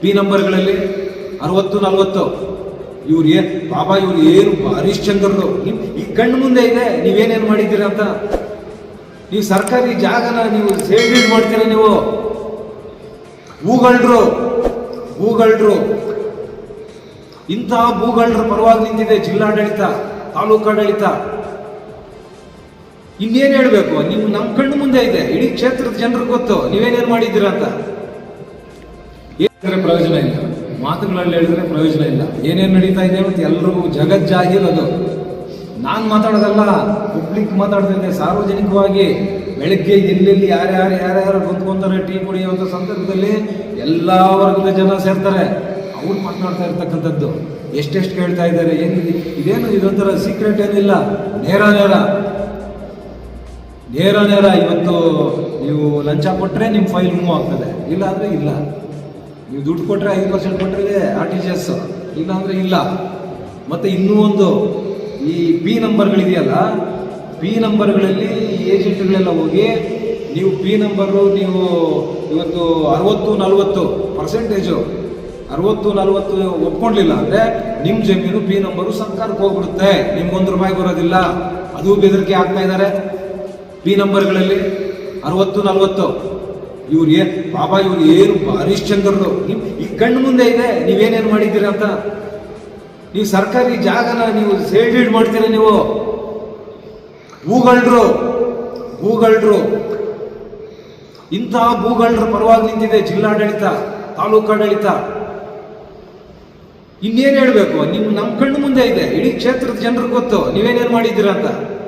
P ನಂಬರ್ಗಳಲ್ಲಿ ಅರವತ್ತು, ನಲವತ್ತು. ಇವ್ರು ಏನ್ ಬಾಬಾ ಇವ್ರು ಏನು ಹರಿಶ್ಚಂದ್ರರು ನಿಮ್ ಈ ಕಣ್ಣು ಮುಂದೆ ಇದೆ, ನೀವೇನೇನು ಮಾಡಿದ್ದೀರ ಅಂತ. ನೀವು ಸರ್ಕಾರಿ ಜಾಗನ ನೀವು ಸೇವ್ ಮಾಡ್ತೀರ ನೀವು? ಭೂಗಳ್ರು ಭೂಗಳ್ರು. ಇಂತಹ ಭೂಗಳ್ರ ಪರವಾಗಿ ನಿಂತಿದೆ ಜಿಲ್ಲಾಡಳಿತ, ತಾಲೂಕಾಡಳಿತ. ಇನ್ನೇನು ಹೇಳಬೇಕು? ನಿಮ್ ನಮ್ಮ ಕಣ್ಣು ಮುಂದೆ ಇದೆ. ಇಡೀ ಕ್ಷೇತ್ರದ ಜನರಿಗೆ ಗೊತ್ತು. ನೀವೇನೇನು ಮಾಡಿದ್ದೀರಾ ಅಂತ. ಹೇಳಿದ್ರೆ ಪ್ರಯೋಜನ ಇಲ್ಲ? ಮಾತುಗಳಲ್ಲಿ ಹೇಳಿದ್ರೆ ಪ್ರಯೋಜನ ಇಲ್ಲ. ಏನೇನು ನಡೀತಾ ಇದೆ ಮತ್ತು ಎಲ್ರಿಗೂ ಜಗಜ್ಜಾಗಿರೋದು. ನಾನು ಮಾತಾಡೋದಲ್ಲ ಪಬ್ಲಿಕ್ ಮಾತಾಡ್ತಿದ್ದೆ ಸಾರ್ವಜನಿಕವಾಗಿ. ಬೆಳಗ್ಗೆ ಎಲ್ಲೆಲ್ಲಿ ಯಾರ್ಯಾರು ಯಾರ್ಯಾರು ಕುಂತ್ಕೊಂತಾರೆ, ಟೀ ಕುಡಿಯುವಂಥ ಸಂದರ್ಭದಲ್ಲಿ ಎಲ್ಲ ವರ್ಗದ ಜನ ಸೇರ್ತಾರೆ. ಅವ್ರು ಮಾತನಾಡ್ತಾ ಇರ್ತಕ್ಕಂಥದ್ದು. ಎಷ್ಟೆಷ್ಟು ಕೇಳ್ತಾ ಇದ್ದಾರೆ ಏನು ಇದೇನು ಇದೊಂಥರ ಸೀಕ್ರೆಟ್ ಏನಿಲ್ಲ? ನೇರ ನೇರ. ನೇರ ನೇರ ಇವತ್ತು ನೀವು ಲಂಚ ಕೊಟ್ಟರೆ ನಿಮ್ಮ ಫೈಲ್ ಮೂವ್ ಆಗ್ತದೆ. ಇಲ್ಲ ಅಂದರೆ ಇಲ್ಲ. ನೀವು ದುಡ್ಡು ಕೊಟ್ಟರೆ ಐದು ಪರ್ಸೆಂಟ್ ಕೊಟ್ಟರೆ ಆರ್ ಟಿ ಜಿ ಎಸ್ ಇಲ್ಲ. ಅಂದರೆ ಇಲ್ಲ ಮತ್ತು ಇನ್ನೂ ಒಂದು, ಈ ಪಿ ನಂಬರ್ಗಳಿದೆಯಲ್ಲ ಪಿ ನಂಬರ್ಗಳಲ್ಲಿ ಏಜೆಂಟ್ಗಳೆಲ್ಲ ಹೋಗಿ, ನೀವು ಪಿ ನಂಬರು ನೀವು ಇವತ್ತು ಅರವತ್ತು, ನಲವತ್ತು ಪರ್ಸೆಂಟೇಜು ಅರವತ್ತು, ನಲವತ್ತು ಒಪ್ಕೊಂಡಿಲ್ಲ ಅಂದರೆ ನಿಮ್ಮ ಜಮೀನು ಪಿ ನಂಬರು ಸರ್ಕಾರಕ್ಕೆ ಹೋಗ್ಬಿಡುತ್ತೆ. ನಿಮ್ಗೆ ಒಂದು ರೂಪಾಯಿ ಬರೋದಿಲ್ಲ. ಅದು ಬೆದರಿಕೆ ಆಗ್ತಾ ಇದ್ದಾರೆ ಪಿ ನಂಬರ್ಗಳಲ್ಲಿ ಅರವತ್ತು, ನಲವತ್ತು. ಇವ್ರು ಏನ್ ಬಾಬಾ ಇವ್ರು ಏನು ಹರಿಶ್ಚಂದ್ರರು ನಿಮ್ ಈ ಕಣ್ಣು ಮುಂದೆ ಇದೆ, ನೀವೇನೇನು ಮಾಡಿದ್ದೀರ ಅಂತ. ನೀವು ಸರ್ಕಾರಿ ಜಾಗನ ನೀವು ಸೇಲ್ ಮಾಡ್ತೀರ ನೀವು. ಭೂಗಳ್ರು ಭೂಗಳ್ರು. ಇಂತಹ ಭೂಗಳ್ರ ಪರವಾಗಿ ನಿಂತಿದೆ ಜಿಲ್ಲಾಡಳಿತ ತಾಲೂಕಾಡಳಿತ ಇನ್ನೇನು ಹೇಳಬೇಕು? ನಿಮ್ಮ ನಮ್ಮ ಕಣ್ಣು ಮುಂದೆ ಇದೆ. ಇಡೀ ಕ್ಷೇತ್ರದ ಜನರಿಗೆ ಗೊತ್ತು. ನೀವೇನೇನು ಮಾಡಿದ್ದೀರ ಅಂತ.